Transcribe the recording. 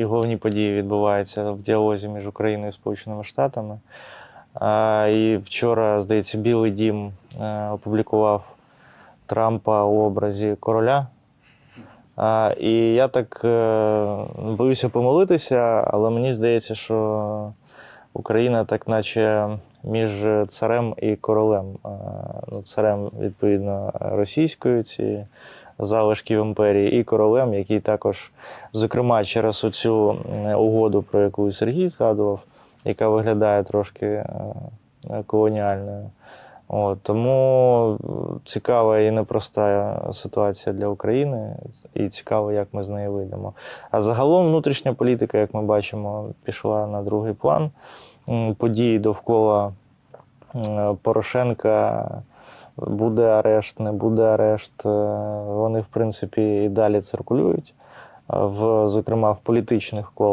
І головні події відбуваються в діалозі між Україною і Сполученими Штатами. І вчора, здається, Білий Дім е, опублікував Трампа у образі короля. І я так е, боюся помилитися, але мені здається, що Україна так наче між царем і королем. Ну, царем, відповідно, російською, ці залишків імперії, і королем, який також, зокрема, через оцю угоду, про яку Сергій згадував, яка виглядає трошки е, колоніальною. От, тому цікава і непроста ситуація для України, і цікаво, як ми з неї вийдемо. А загалом внутрішня політика, як ми бачимо, пішла на другий план. Події довкола Порошенка. Буде арешт, не буде арешт. е, Вони, в принципі, і далі циркулюють, е, в, зокрема, в політичних колах.